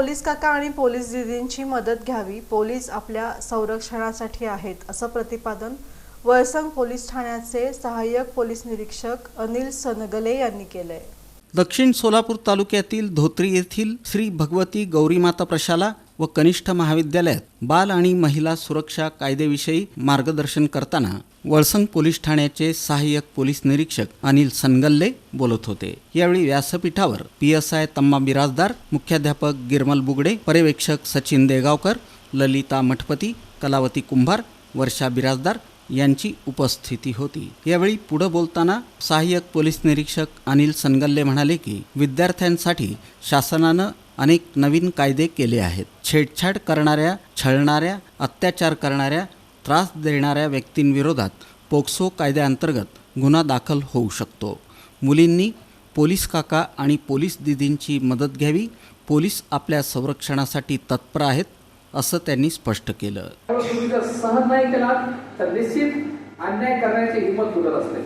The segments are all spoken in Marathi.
पोलीस काका आणि पोलीस दिदींची मदत घ्यावी. पोलीस आपल्या संरक्षणासाठी आहेत असं प्रतिपादन वळसंग पोलीस ठाण्याचे सहाय्यक पोलीस निरीक्षक अनिल सनगले यांनी केलंय. दक्षिण सोलापूर तालुक्यातील धोत्री येथील श्री भगवती गौरीमाता प्रशाला व कनिष्ठ महाविद्यालयात बाल आणि महिला सुरक्षा कायद्याविषयी मार्गदर्शन करताना वळसंग पोलीस ठाण्याचे सहाय्यक पोलीस निरीक्षक अनिल सनगल्ले बोलत होते. यावेळी व्यासपीठावर P S I Tamma Birajdar मुख्याध्यापक गिरमल बुगडे पर्यवेक्षक सचिन देगावकर ललिता मठपती कलावती कुंभार वर्षा बिराजदार यांची उपस्थिती होती. यावेळी पुढे बोलताना सहाय्यक पोलीस निरीक्षक अनिल सनगल्ले म्हणाले की विद्यार्थ्यांसाठी शासनानं अनेक नवीन कायदे केले आहेत. छेडछाड करणाऱ्या छळणाऱ्या अत्याचार करणाऱ्या त्रास देणाऱ्या व्यक्तींविरोधात पोक्सो कायद्याअंतर्गत गुन्हा दाखल होऊ शकतो. मुलींनी पोलीस काका आणि पोलीस दिदींची मदत घ्यावी पोलीस आपल्या संरक्षणासाठी तत्पर आहेत असं त्यांनी स्पष्ट केलं. सहन नाही केला तर निश्चित अन्याय करण्याची हिंमत तुटत असते.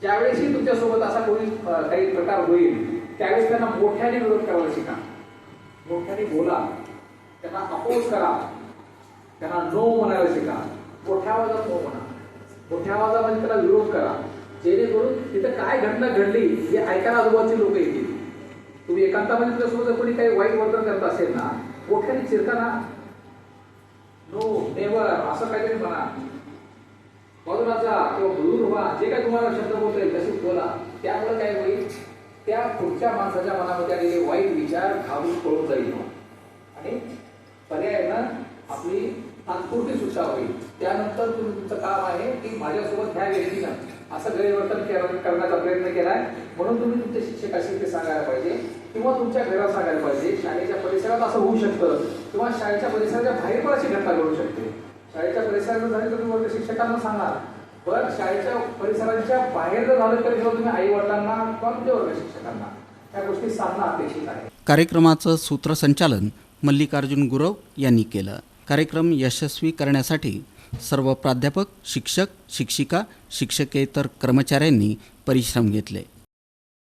ज्यावेळेसही तुमच्यासोबत असा कोणी काही प्रकार होईल त्यावेळेस त्यांना मोठ्याने विरोध करायला शिका. मोठ्याने बोला त्यांना अपोज करा. त्यांना नो म्हणायला शिका मोठ्या आवाजात नो म्हणा. मोठ्या आवाजामध्ये त्याला विरोध करा. जेणेकरून तिथं काय घटना घडली हे ऐकायला आजूबाजूचे लोक येतील. तुम्ही एकांतामध्ये तुझ्यासोबत जर कोणी काही वाईट वर्तन करत असेल ना मोठ्याने चिरताना नो नेवर असं काहीतरी म्हणा. बाजूला जा किंवा दूर व्हा जे काही तुम्हाला शब्द बोलता येईल तसे बोला. त्यामुळे काय होईल? त्या पुढच्या माणसाच्या मनामध्ये आलेले वाईट विचार घालून पळून जाईल. आणि पर्यायानं आपली तात्पुरती सुटका होईल. त्यानंतर तुमचं काम आहे की माझ्यासोबत ह्या व्यक्तीनं असं गैरवर्तन करण्याचा प्रयत्न केलाय. म्हणून तुम्ही तुमच्या शिक्षकाशी ते सांगायला पाहिजे किंवा तुमच्या घरात सांगायला पाहिजे शाळेच्या परिसरात असं होऊ शकतं किंवा शाळेच्या परिसराच्या बाहेर पण अशी घटना घडू शकते. शाळेच्या परिसरात झाली तर तुम्ही वर्ग शिक्षकांना सांगा पण शाळेच्या परिसराच्या बाहेर जर झालं तरी तुम्ही आई वडिलांना किंवा तुमच्या वर्ग शिक्षकांना त्या गोष्टी सांगणं अपेक्षित आहे. कार्यक्रमाचं सूत्रसंचालन मल्लिकार्जुन गुरव यांनी केलं. कार्यक्रम यशस्वी करण्यासाठी सर्व प्राध्यापक शिक्षक शिक्षिका शिक्षकेतर कर्मचाऱ्यांनी परिश्रम घेतले.